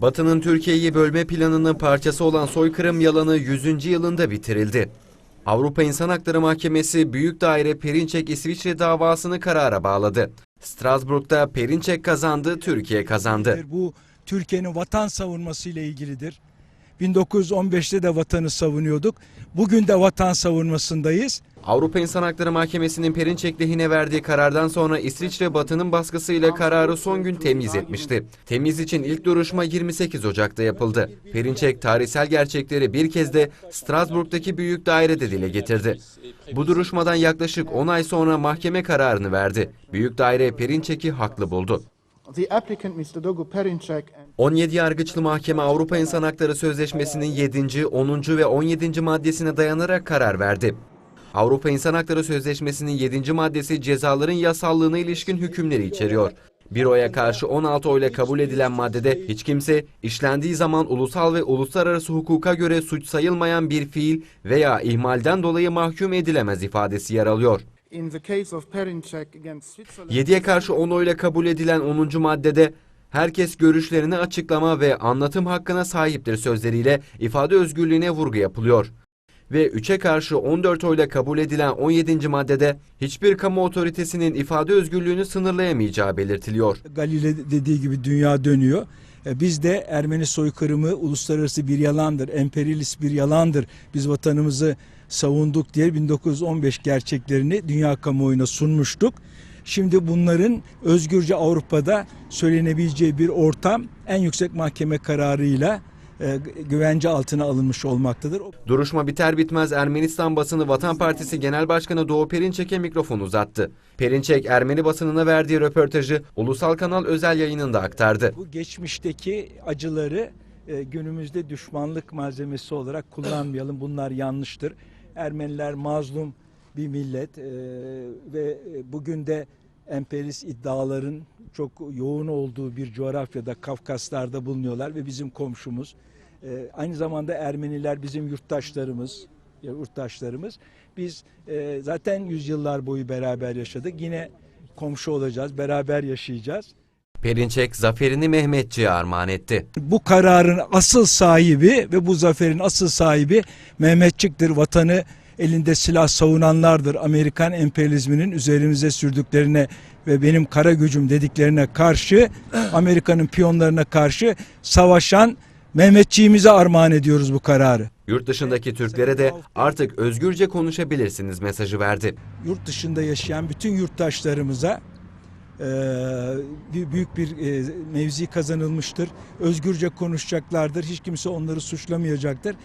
Batı'nın Türkiye'yi bölme planının parçası olan soykırım yalanı 100. yılında bitirildi. Avrupa İnsan Hakları Mahkemesi Büyük Daire Perinçek İsviçre davasını karara bağladı. Strasbourg'da Perinçek kazandı, Türkiye kazandı. Bu Türkiye'nin vatan savunması ile ilgilidir. 1915'te de vatanı savunuyorduk. Bugün de vatan savunmasındayız. Avrupa İnsan Hakları Mahkemesi'nin Perinçek lehine verdiği karardan sonra İsviçre Batı'nın baskısıyla kararı son gün temyiz etmişti. Temyiz için ilk duruşma 28 Ocak'ta yapıldı. Perinçek tarihsel gerçekleri bir kez de Strasbourg'daki büyük dairede dile getirdi. Bu duruşmadan yaklaşık 10 ay sonra mahkeme kararını verdi. Büyük daire Perinçek'i haklı buldu. The applicant, Mr. Dogu Perinček, and 17 yargıçlı mahkeme Avrupa İnsan Hakları Sözleşmesi'nin 7., 10. ve 17. maddesine dayanarak karar verdi. Avrupa İnsan Hakları Sözleşmesi'nin 7. maddesi cezaların yasallığına ilişkin hükümleri içeriyor. Bir oya karşı 16 oyla kabul edilen maddede hiç kimse işlendiği zaman ulusal ve uluslararası hukuka göre suç sayılmayan bir fiil veya ihmalden dolayı mahkum edilemez ifadesi yer alıyor. in the case of Perinček against Switzerland, 7'ye karşı 10 oyla kabul edilen 10. maddede herkes görüşlerini açıklama ve anlatım hakkına sahiptir sözleriyle ifade özgürlüğüne vurgu yapılıyor. Ve 3'e karşı 14 oyla kabul edilen 17. maddede hiçbir kamu otoritesinin ifade özgürlüğünü sınırlayamayacağı belirtiliyor. Galile dediği gibi dünya dönüyor. E, Biz de Ermeni soykırımı uluslararası bir yalandır, emperyalist bir yalandır. Biz vatanımızı savunduk diye 1915 gerçeklerini dünya kamuoyuna sunmuştuk. Şimdi bunların özgürce Avrupa'da söylenebileceği bir ortam en yüksek mahkeme kararıyla güvence altına alınmış olmaktadır. Duruşma biter bitmez Ermenistan basını Vatan Partisi Genel Başkanı Doğu Perinçek'e mikrofon uzattı. Perinçek Ermeni basınına verdiği röportajı ulusal kanal özel yayınında aktardı. Bu geçmişteki acıları e, günümüzde düşmanlık malzemesi olarak kullanmayalım. Bunlar yanlıştır. Ermeniler mazlum bir millet e, ve e, bugün de emperyalist iddiaların çok yoğun olduğu bir coğrafyada Kafkaslar'da bulunuyorlar ve bizim komşumuz. E, aynı zamanda Ermeniler bizim yurttaşlarımız, yurttaşlarımız. Biz e, zaten yüzyıllar boyu beraber yaşadık. Yine komşu olacağız, beraber yaşayacağız. Perinçek zaferini Mehmetçi'ye armağan etti. bu kararın asıl sahibi ve bu zaferin asıl sahibi Mehmetçik'tir. Vatanı elinde silah savunanlardır. Amerikan emperyalizminin üzerimize sürdüklerine ve benim kara gücüm dediklerine karşı Amerika'nın piyonlarına karşı savaşan Mehmetçiğimize armağan ediyoruz bu kararı. Yurt dışındaki Türklere de artık özgürce konuşabilirsiniz mesajı verdi. Yurt dışında yaşayan bütün yurttaşlarımıza bir- büyük bir eee, mevzi kazanılmıştır. Özgürce konuşacaklardır. Hiç kimse onları suçlamayacaktır.